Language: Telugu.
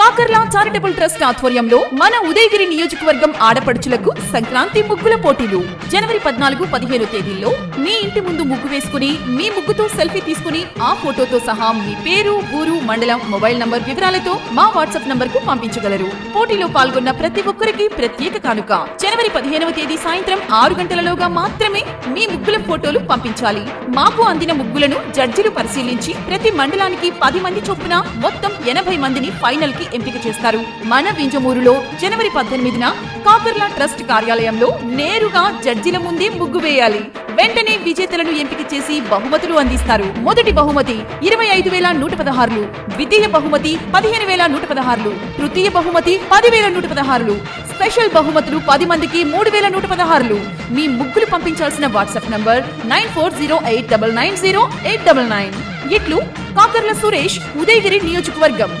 కాకర్లా చారిటబుల్ ట్రస్ట్ ఆధ్వర్యంలో మన ఉదయగిరి నియోజకవర్గం ఆడపడుచులకు సంక్రాంతి ముగ్గుల పోటీలు. జనవరి పద్నాలుగు పదిహేను తేదీల్లో మీ ఇంటి ముందు ముగ్గు వేసుకుని మీ ముగ్గుతో సెల్ఫీ తీసుకుని ఆ ఫోటోతో సహా మీ పేరు ఊరు మండలం మొబైల్ నంబర్ వివరాలతో మా వాట్సాప్ నంబర్కు పంపించగలరు. పోటీలో పాల్గొన్న ప్రతి ఒక్కరికి ప్రత్యేక కానుక. జనవరి పదిహేనవ తేదీ సాయంత్రం ఆరు గంటలలోగా మాత్రమే మీ ముగ్గుల ఫోటోలు పంపించాలి. మాకు అందిన ముగ్గులను జడ్జిలు పరిశీలించి ప్రతి మండలానికి పది మంది చొప్పున మొత్తం ఎనభై మందిని ఫైనల్కి ఎంపిక చేస్తారు. మన వింజమూరులో జనవరి పద్దెనిమిదిన కాకర్లా ట్రస్ట్ కార్యాలయంలో నేరుగా జడ్జిల ముందే ముగ్గు వేయాలి. వెంటనే విజేతలను ఎంపిక చేసి బహుమతులు అందిస్తారు. మొదటి బహుమతి ఇరవై ఐదు వేల నూట పదహారులు. ద్వితీయ బహుమతి పదిహేను వేల నూట పదహారులు. తృతీయ బహుమతి పదివేల నూట పదహారులు. స్పెషల్ బహుమతులు పది మందికి మూడు వేల నూట పదహారులు. మీ ముగ్గులు పంపించాల్సిన WhatsApp number nine four zero eight double nine zero eight double nine. ఇట్లు కాకర్ల సురేష్ ఉదయగిరి నియోజకవర్గం.